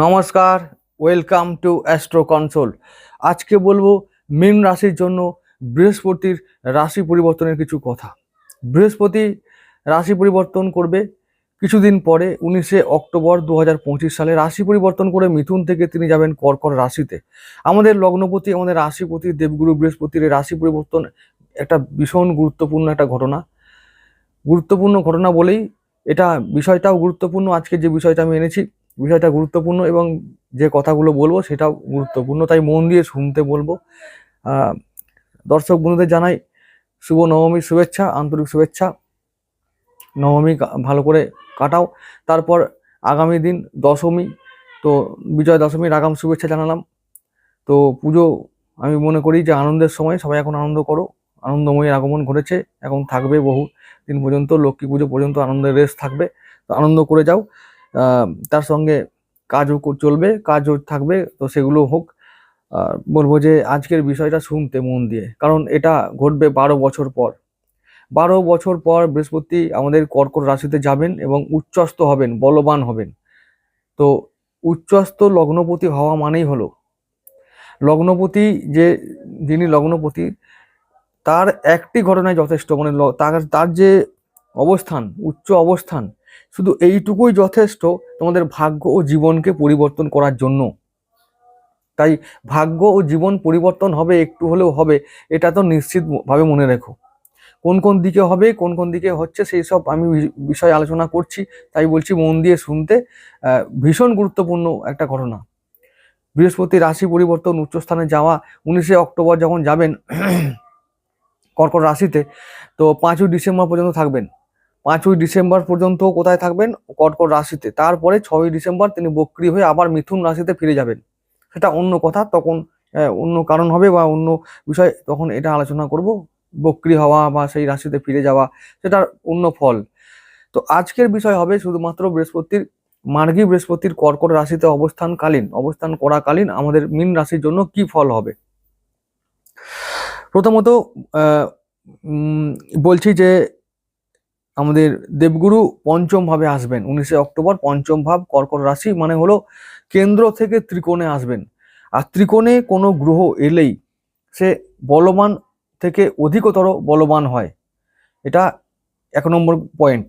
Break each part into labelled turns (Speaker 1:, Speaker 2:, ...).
Speaker 1: নমস্কার, welcome to astro console. আজকে বলব মীন রাশির জন্য বৃহস্পতির রাশি পরিবর্তনের কিছু কথা। বৃহস্পতি রাশি পরিবর্তন করবে কিছুদিন পরে, উনিশে অক্টোবর দু হাজার পঁচিশ সালে। রাশি পরিবর্তন করে মিথুন থেকে তিনি যাবেন কর্কট রাশিতে। আমাদের লগ্নপতি, আমাদের রাশিপতি দেবগুরু বৃহস্পতির রাশি পরিবর্তন একটা ভীষণ গুরুত্বপূর্ণ একটা ঘটনা। গুরুত্বপূর্ণ ঘটনা বলেই এটা বিষয়টাও গুরুত্বপূর্ণ। আজকে যে বিষয়টা আমি এনেছি বিষয়টা গুরুত্বপূর্ণ এবং যে কথাগুলো বলব সেটাও গুরুত্বপূর্ণ। তাই মন দিয়ে শুনতে বলব। দর্শক বন্ধুদের জানাই শুভ নবমীর শুভেচ্ছা, আন্তরিক শুভেচ্ছা। নবমী ভালো করে কাটাও। তারপর আগামী দিন দশমী, তো বিজয় দশমীর আগাম শুভেচ্ছা জানালাম। তো পুজো আমি মনে করি যে আনন্দের সময়, সবাই এখন আনন্দ করো। আনন্দময়ীর আগমন ঘটেছে, এখন থাকবে বহু দিন পর্যন্ত, লক্ষ্মী পুজো পর্যন্ত আনন্দের রেস থাকবে। তো আনন্দ করে যাও। তার সঙ্গে কাজও চলবে, কাজও থাকবে, তো সেগুলো হোক। বলব যে আজকের বিষয়টা শুনতে মন দিয়ে, কারণ এটা ঘটবে বারো বছর পর। বারো বছর পর বৃহস্পতি আমাদের কর্কট রাশিতে যাবেন এবং উচ্চস্ত হবেন, বলবান হবেন। তো উচ্চস্ত লগ্নপতি হওয়া মানেই হলো, লগ্নপতি যে, যিনি লগ্নপতি, তার একটি ঘটনায় যথেষ্ট মানে তার তার যে অবস্থান, উচ্চ অবস্থান শুধু এইটুকুই যথেষ্ট তোমাদের ভাগ্য ও জীবনকে পরিবর্তন করার জন্য। তাই ভাগ্য ও জীবন পরিবর্তন হবে, একটু হলেও হবে, এটা তো নিশ্চিতভাবে মনে রেখো। কোন কোন দিকে হবে, কোন কোন দিকে হচ্ছে, সেই সব আমি বিষয় আলোচনা করছি। তাই বলছি, মন দিয়ে শুনতে ভীষণ গুরুত্বপূর্ণ একটা ঘটনা। বৃহস্পতি রাশি পরিবর্তন, উচ্চস্থানে যাওয়া, উনিশে অক্টোবর যখন যাবেন, কর্কট রাশিতে, তো পাঁচই ডিসেম্বর পর্যন্ত থাকবেন। পাঁচই ডিসেম্বর পর্যন্ত কোথায় থাকবেন? কর্কট রাশিতে। তারপরে ছয়ই ডিসেম্বর তিনি বক্রি হয়ে আবার মিথুন রাশিতে ফিরে যাবেন। সেটা অন্য কথা, তখন অন্য কারণ হবে বা অন্য বিষয়, তখন এটা আলোচনা করব। বক্রি হওয়া বা সেই রাশিতে ফিরে যাওয়া, সেটার অন্য ফল। তো আজকের বিষয় হবে শুধুমাত্র বৃহস্পতির, মার্গী বৃহস্পতির কর্কট রাশিতে অবস্থানকালীন। অবস্থান করাকালীন আমাদের মীন রাশির জন্য কি ফল হবে? প্রথমত বলছি যে আমাদের দেবগুরু পঞ্চম ভাবে আসবেন, উনিশে অক্টোবর পঞ্চম ভাব কর্কট রাশি মানে হলো কেন্দ্র থেকে ত্রিকোণে আসবেন। আর ত্রিকোণে কোনো গ্রহ এলেই সে বলবান থেকে অধিকতর বলবান হয়। এটা এক নম্বর পয়েন্ট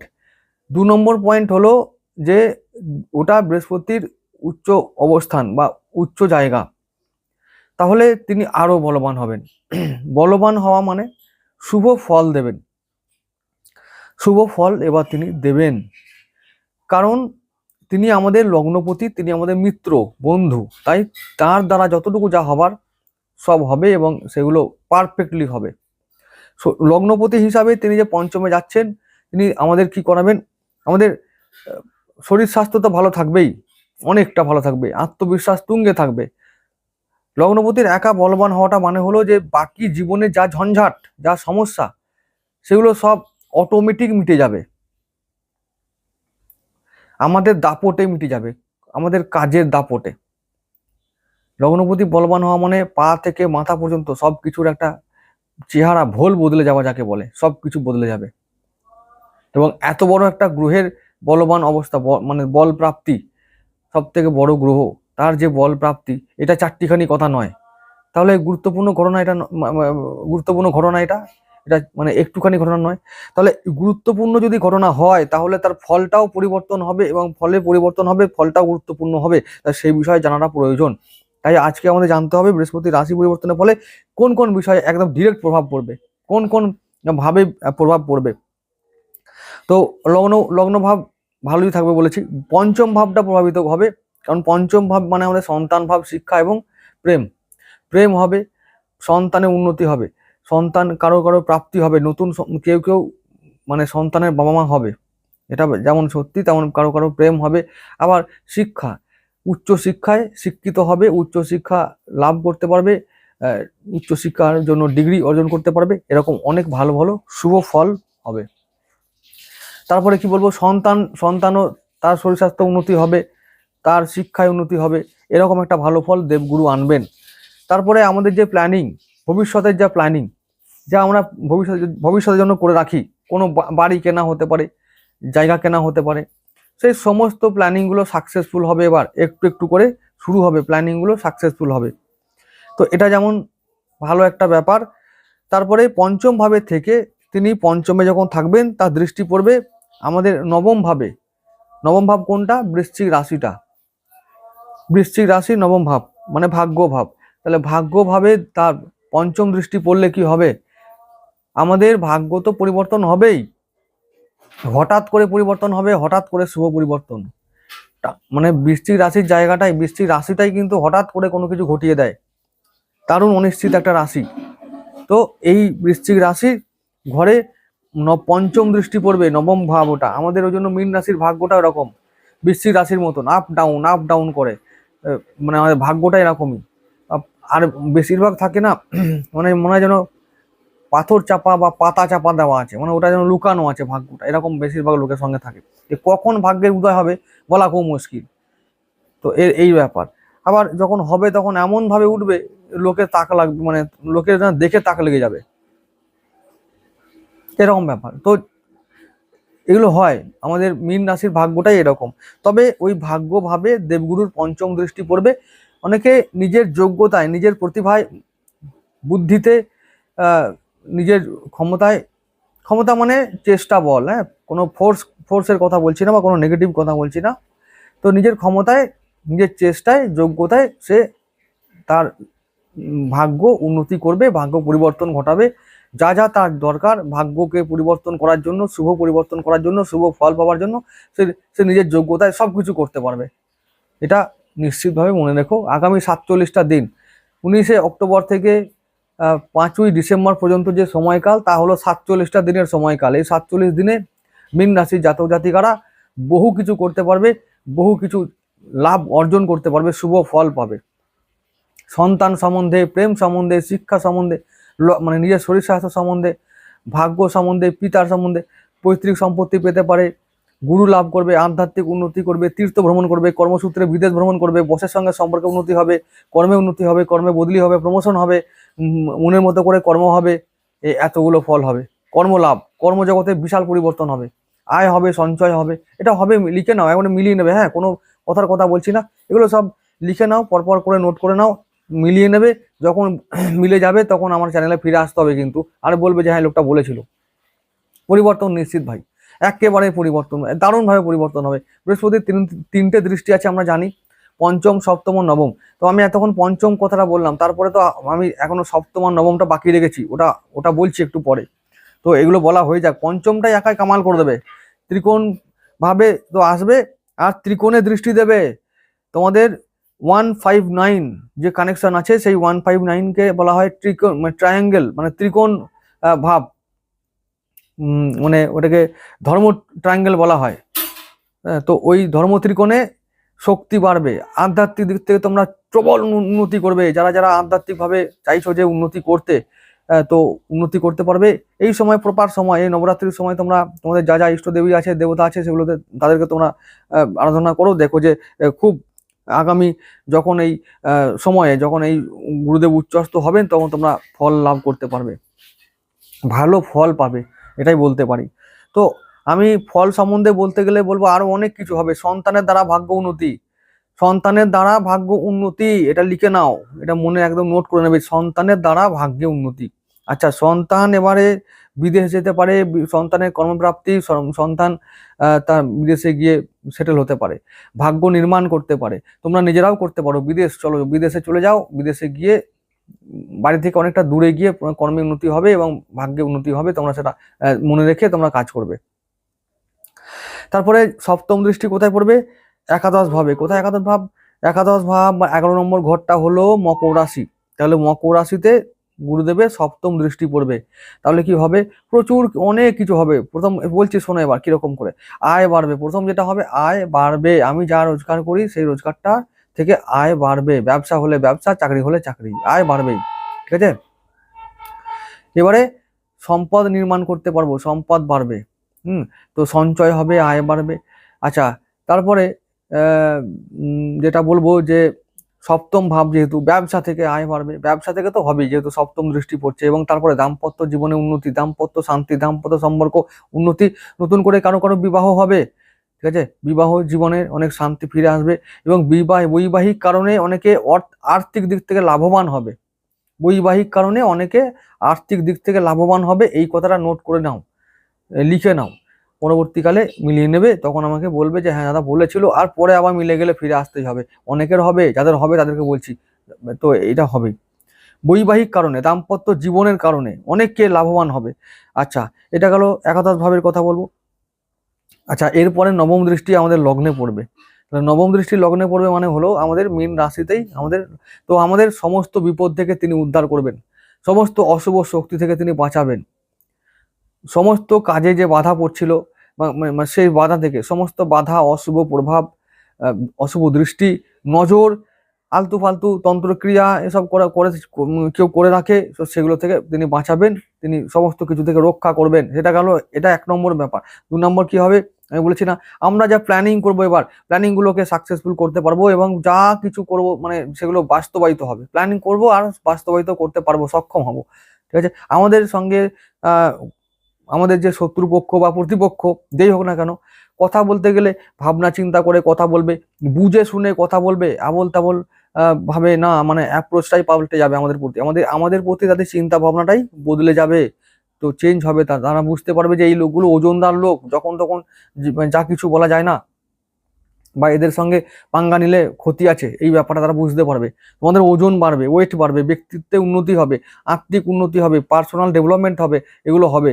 Speaker 1: দু নম্বর পয়েন্ট হলো যে ওটা বৃহস্পতির উচ্চ অবস্থান বা উচ্চ জায়গা। তাহলে তিনি আরও বলবান হবেন। বলবান হওয়া মানে শুভ ফল দেবেন। শুভ ফল এবার তিনি দেবেন। কারণ তিনি আমাদের লগ্নপতি, তিনি আমাদের মিত্র, বন্ধু। তাই তার দ্বারা যতটুকু যা হবার সব হবে এবং সেগুলো পারফেক্টলি হবে। লগ্নপতি হিসাবে তিনি যে পঞ্চমে যাচ্ছেন, তিনি আমাদের কি করাবেন? আমাদের শরীর স্বাস্থ্য তো ভালো থাকবেই, অনেকটা ভালো থাকবে, আত্মবিশ্বাস তুঙ্গে থাকবে। লগ্নপতির একা বলবান হওয়াটা মানে হলো যে বাকি জীবনে যা ঝঞ্ঝাট, যা সমস্যা, সেগুলো সব অটোমেটিক মিটে যাবে। আমাদের দাপটে মিটে যাবে, আমাদের কাজের দাপটে। লগ্নপতি বলবান হওয়া মানে পা থেকে মাথা পর্যন্ত সব কিছুর একটা চেহারা ভোল বদলে যাওয়া যাকে বলে সব কিছু বদলে যাবে। এবং এত বড় একটা গ্রহের বলবান অবস্থা মানে বল প্রাপ্তি সব থেকে বড় গ্রহ, তার যে বল প্রাপ্তি, এটা চারটিখানি কথা নয়। তাহলে গুরুত্বপূর্ণ ঘটনা এটা গুরুত্বপূর্ণ ঘটনা এটা? এটা মানে একটুখানি ঘটনা নয়। তাহলে গুরুত্বপূর্ণ যদি ঘটনা হয়, তাহলে তার ফলটাও পরিবর্তন হবে এবং ফলে পরিবর্তন হবে, ফলটাও গুরুত্বপূর্ণ হবে। তা সেই বিষয়ে জানাটা প্রয়োজন। তাই আজকে আমাদের জানতে হবে বৃহস্পতি রাশি পরিবর্তনের ফলে কোন কোন বিষয়ে একদম ডিরেক্ট প্রভাব পড়বে, কোন কোন ভাবে প্রভাব পড়বে। তো লগ্ন লগ্ন ভাব ভালোই থাকবে বলেছি। পঞ্চম ভাবটা প্রভাবিত হবে, কারণ পঞ্চম ভাব মানে আমাদের সন্তান ভাব, শিক্ষা এবং প্রেম। প্রেম হবে, সন্তানের উন্নতি হবে। সন্তান কারও কারও প্রাপ্তি হবে নতুন কেউ কেউ মানে সন্তানের বাবা মা হবে। এটা যেমন সত্যি তেমন কারও কারও প্রেম হবে। আবার শিক্ষা উচ্চ শিক্ষায় শিক্ষিত হবে উচ্চ শিক্ষা লাভ করতে পারবে আহ, উচ্চ শিক্ষার জন্য ডিগ্রি অর্জন করতে পারবে এরকম অনেক ভালো ভালো শুভ ফল হবে। তারপরে কি বলব? সন্তান সন্তানও তার শরীর স্বাস্থ্য উন্নতি হবে তার শিক্ষায় উন্নতি হবে এরকম একটা ভালো ফল দেবগুরু আনবেন। তারপরে আমাদের যে প্ল্যানিং ভবিষ্যতের যা প্ল্যানিং যা আমরা ভবিষ্যৎ ভবিষ্যতের জন্য করে রাখি। কোনো বাড়ি কেনা হতে পারে, জায়গা কেনা হতে পারে। সেই সমস্ত প্ল্যানিংগুলো সাকসেসফুল হবে এবার। একটু একটু করে শুরু হবে প্ল্যানিংগুলো সাকসেসফুল হবে। তো এটা যেমন ভালো একটা ব্যাপার। তারপরে পঞ্চম ভাবে থেকে তিনি পঞ্চমে যখন থাকবেন, তার দৃষ্টি পড়বে আমাদের নবম ভাবে। নবম ভাব কোনটা? বৃশ্চিক রাশিটা। বৃশ্চিক রাশি নবম ভাব মানে ভাগ্য ভাব। তাহলে ভাগ্য ভাবে তার পঞ্চম দৃষ্টি পড়লে কি হবে? আমাদের ভাগ্য তো পরিবর্তন হবেই। হঠাৎ করে পরিবর্তন হবে, হঠাৎ করে শুভ পরিবর্তন। মানে বৃষ্টিক রাশির জায়গাটাই বৃষ্টিক রাশিটাই কিন্তু হঠাৎ করে কোনো কিছু ঘটিয়ে দেয়। দারুণ অনিশ্চিত একটা রাশি। তো এই বৃশ্চিক রাশি ঘরে পঞ্চম দৃষ্টি পড়বে, নবম ভাব ওটা আমাদের ওই জন্য মীন রাশির ভাগ্যটা এরকম। বৃশ্চিক রাশির মতন আপ ডাউন আপ ডাউন করে। মানে আমাদের ভাগ্যটা এরকমই। আর বেশিরভাগ থাকে না মানে মনে হয় যেন পাথর চাপা বা পাতা চাপা দেওয়া আছে মানে ওটা যেন লুকানো আছে ভাগ্যটা, এরকম বেশিরভাগ লোকের সঙ্গে থাকে। যে কখন ভাগ্যের উদয় হবে বলা খুব মুশকিল। তো এর এই ব্যাপার। আবার যখন হবে তখন এমন ভাবে উঠবে, লোকে তাক লাগবে মানে লোকের দেখে তাক লেগে যাবে। এরকম ব্যাপার। তো এগুলো হয়, আমাদের মীন রাশির ভাগ্যটাই এরকম। তবে ওই ভাগ্য ভাবে দেবগুরুর পঞ্চম দৃষ্টি পড়বে, অনেকে নিজের যোগ্যতায়, নিজের প্রতিভায়, বুদ্ধিতে নিজের ক্ষমতায়, ক্ষমতা মানে চেষ্টা বল হ্যাঁ? কোনো ফোর্স ফোর্সের কথা বলছি না বা কোনো নেগেটিভ কথা বলছি না। তো নিজের ক্ষমতায়, নিজের চেষ্টায়, যোগ্যতায় সে তার ভাগ্য উন্নতি করবে, ভাগ্য পরিবর্তন ঘটাবে। যা যা তার দরকার, ভাগ্যকে পরিবর্তন করার জন্য, শুভ পরিবর্তন করার জন্য, শুভ ফল পাওয়ার জন্য সে সে নিজের যোগ্যতায় সব কিছু করতে পারবে। এটা নিশ্চিতভাবে মনে রেখো। আগামী সাতচল্লিশটা দিন, উনিশে অক্টোবর থেকে পাঁচই ডিসেম্বর পর্যন্ত যে সময়কাল, তা হলো সাতচল্লিশটা দিনের সময়কাল। এই সাতচল্লিশ দিনে মীন রাশির জাতক জাতিকারা বহু কিছু করতে পারবে, বহু কিছু লাভ অর্জন করতে পারবে, শুভ ফল পাবে। সন্তান সম্বন্ধে, প্রেম সম্বন্ধে, শিক্ষা সম্বন্ধে মানে নিজের শরীর স্বাস্থ্য সম্বন্ধে, ভাগ্য সম্বন্ধে, পিতার সম্বন্ধে, পৈতৃক সম্পত্তি পেতে পারে গুরু লাভ করবে, আধ্যাত্মিক উন্নতি করবে, তীর্থ ভ্রমণ করবে, কর্মসূত্রে বিদেশ ভ্রমণ করবে, বসের সঙ্গে সম্পর্কে উন্নতি হবে, কর্মে উন্নতি হবে, কর্মে বদলি হবে প্রমোশন হবে মনের মতো করে কর্ম হবে এতগুলো ফল হবে। কর্মলাভ, কর্মজগতে বিশাল পরিবর্তন হবে। আয় হবে, সঞ্চয় হবে, এটা হবে, লিখে নাও এখন মিলিয়ে নেবে হ্যাঁ কোনো কথার কথা বলছি না। এগুলো সব লিখে নাও, পরপর করে নোট করে নাও, মিলিয়ে নেবে, যখন মিলে যাবে, তখন আমার চ্যানেলে ফিরে আসতে হবে কিন্তু। আর বলবে যে হ্যাঁ লোকটা বলেছিল। পরিবর্তন নিশ্চিত ভাই। একেবারে পরিবর্তন দারুণভাবে পরিবর্তন হবে। বৃহস্পতির তিন, তিনটে দৃষ্টি আছে আমরা জানি, পঞ্চম, সপ্তম, নবম। তো আমি এতক্ষণ পঞ্চম কথাটা বললাম, তারপরে তো আমি এখনও সপ্তম আর নবমটা বাকি রেখেছি, ওটা ওটা বলছি একটু পরে। তো এগুলো বলা হয়ে যাক, পঞ্চমটাই একাই কামাল করে দেবে। ত্রিকোণ ভাবে তো আসবে, আর ত্রিকোণে দৃষ্টি দেবে। তোমাদের ওয়ান ফাইভ নাইন যে কানেকশন আছে, সেই ওয়ান ফাইভ নাইনকে বলা হয় ত্রিকোণ মানে ট্রায়াঙ্গেল মানে ত্রিকোণ ভাব। মানে ওটাকে ধর্ম ট্রায়াঙ্গেল বলা হয়। হ্যাঁ, তো ওই ধর্ম ত্রিকোণে শক্তি বাড়বে। আধ্যাত্মিক দিক থেকে তোমরা প্রবল উন্নতি করবে। যারা যারা আধ্যাত্মিকভাবে চাইছো যে উন্নতি করতে তো উন্নতি করতে পারবে। এই সময় প্রপার সময় এই নবরাত্রির সময় তোমরা তোমাদের যা যা ইষ্ট দেবী আছে দেবতা আছে সেগুলোতে তাদেরকে তোমরা আরাধনা করো। দেখো যে খুব আগামী যখন এই সময়ে যখন এই গুরুদেব উচ্চস্ত হবেন তখন তোমরা ফল লাভ করতে পারবে। ভালো ফল পাবে। এটাই বলতে পারি। তো আমি ফল সম্বন্ধে বলতে গেলে বলব আরও অনেক কিছু হবে। সন্তানের দ্বারা ভাগ্য উন্নতি। সন্তানের দ্বারা ভাগ্য উন্নতি, এটা লিখে নাও। এটা মনে একদম নোট করে নেবে। সন্তানের দ্বারা ভাগ্যে উন্নতি। আচ্ছা সন্তান এবারে বিদেশ যেতে পারে সন্তানের কর্মপ্রাপ্তি সন্তান তার বিদেশে গিয়ে সেটেল হতে পারে। ভাগ্য নির্মাণ করতে পারে। তোমরা নিজেরাও করতে পারো। বিদেশ চলো, বিদেশে চলে যাও। বিদেশে গিয়ে বাড়ি থেকে অনেকটা দূরে গিয়ে কর্মে উন্নতি হবে এবং ভাগ্যে উন্নতি হবে, তোমরা সেটা মনে রেখে তোমরা কাজ করবে। তারপরে সপ্তম দৃষ্টি কোথায় পড়বে? একাদশ ভাবে। কোথায় একাদশ ভাব? একাদশ ভাব বা এগারো নম্বর ঘরটা হলো মকর রাশি। তাহলে মকর রাশিতে গুরুদেবের সপ্তম দৃষ্টি পড়বে। তাহলে কি হবে? প্রচুর অনেক কিছু হবে। প্রথম বলছি শোনো এবার, কীরকম করে? আয় বাড়বে। প্রথম যেটা হবে, আয় বাড়বে। আমি যা রোজগার করি, সেই রোজগারটা থেকে আয় বাড়বে। ব্যবসা হলে ব্যবসা, চাকরি হলে চাকরি। আয় বাড়বেই ঠিক আছে? এবারে সম্পদ নির্মাণ করতে পারব, সম্পদ বাড়বে। হুম? তো সঞ্চয় হবে, আয় বাড়বে। আচ্ছা তারপরে যেটা বলব যে সপ্তম ভাব যেহেতু, ব্যবসা থেকে আয় বাড়বে। ব্যবসা থেকে তো হবেই, যেহেতু সপ্তম দৃষ্টি পড়ছে এবং তারপরে দাম্পত্য জীবনে উন্নতি, দাম্পত্য শান্তি, দাম্পত্য সম্পর্ক, উন্নতি, নতুন করে কারও কারও বিবাহ হবে। ঠিক আছে? বিবাহ জীবনে অনেক শান্তি ফিরে আসবে এবং বিবাহ, বৈবাহিক কারণে অনেকে আর্থিক দিক থেকে লাভবান হবে। বৈবাহিক কারণে অনেকে আর্থিক দিক থেকে লাভবান হবে, এই কথাটা নোট করে নাও লিখে নাও। পরবর্তীকালে মিলিয়ে নেবে, তখন আমাকে বলবে যে হ্যাঁ দাদা বলেছিল, আর পরে আবার মিলে গেলে ফিরে আসতেই হবে। অনেকের হবে, যাদের হবে তাদেরকে বলছি। তো এটা হবেই বৈবাহিক কারণে, দাম্পত্য জীবনের কারণে অনেককে লাভবান হবে। আচ্ছা এটা গেল একাদশ ভাবের কথা বলব। আচ্ছা এরপরে নবম দৃষ্টি আমাদের লগ্নে পড়বে। তাহলে নবম দৃষ্টি লগ্নে পড়বে মানে হলো আমাদের মীন রাশিতেই আমাদের, তো আমাদের সমস্ত বিপদ থেকে তিনি উদ্ধার করবেন। সমস্ত অশুভ শক্তি থেকে তিনি বাঁচাবেন। সমস্ত কাজে যে বাধা পড়ছিল সেই বাধা থেকে সমস্ত বাধা, অশুভ প্রভাব অশুভ দৃষ্টি, নজর, আলতু ফালতু তন্ত্রক্রিয়া এসব করা, করে, কেউ করে রাখে, তো সেগুলো থেকে তিনি বাঁচাবেন। তিনি সমস্ত কিছু থেকে রক্ষা করবেন। সেটা গেল, এটা এক নম্বর ব্যাপার। দু নম্বর কি হবে? আমি বলেছি না, আমরা যা প্ল্যানিং করব এবার প্ল্যানিং গুলোকে সাকসেসফুল করতে পারব এবং যা কিছু করব মানে সেগুলো বাস্তবায়িত হবে। প্ল্যানিং করব আর বাস্তবায়িত করতে পারব, সক্ষম হব। ঠিক আছে? আমাদের সঙ্গে আমাদের যে শত্রুপক্ষ বা প্রতিপক্ষ, যেই হোক না কেন, কথা বলতে গেলে ভাবনা চিন্তা করে কথা বলবে, বুঝে শুনে কথা বলবে, আবল তাবল ভাবে না মানে অ্যাপ্রোচটাই পাল্টে যাবে আমাদের প্রতি। আমাদের আমাদের প্রতি তাদের চিন্তা ভাবনাটাই বদলে যাবে। তো চেঞ্জ হবে তা, তারা বুঝতে পারবে যে এই লোকগুলো ওজনদার লোক, যখন তখন মানে যা কিছু বলা যায় না। বা এদের সঙ্গে পাঙ্গা নিলে ক্ষতি আছে, এই ব্যাপারটা তারা বুঝতে পারবে। তোমাদের ওজন বাড়বে ওয়েট বাড়বে, ব্যক্তিত্বে উন্নতি হবে আত্মিক উন্নতি হবে পার্সোনাল ডেভেলপমেন্ট হবে, এগুলো হবে,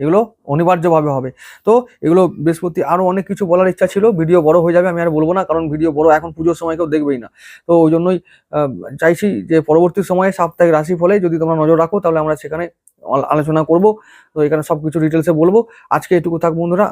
Speaker 1: এগুলো অনিবার্যভাবে হবে। তো এগুলো বৃহস্পতি আরও অনেক কিছু বলার ইচ্ছা ছিল, ভিডিও বড় হয়ে যাবে, আমি আর বলব না, কারণ ভিডিও বড়, এখন পুজোর সময় কেউ দেখবেই না। তো ওই জন্যই চাইছি যে পরবর্তী সময়ে সাপ্তাহিক রাশি ফলে যদি তোমরা নজর রাখো, তাহলে আমরা সেখানে আলোচনা করব। তো এখানে সবকিছু ডিটেলসে বলব। আজকে এটুকু থাক বন্ধুরা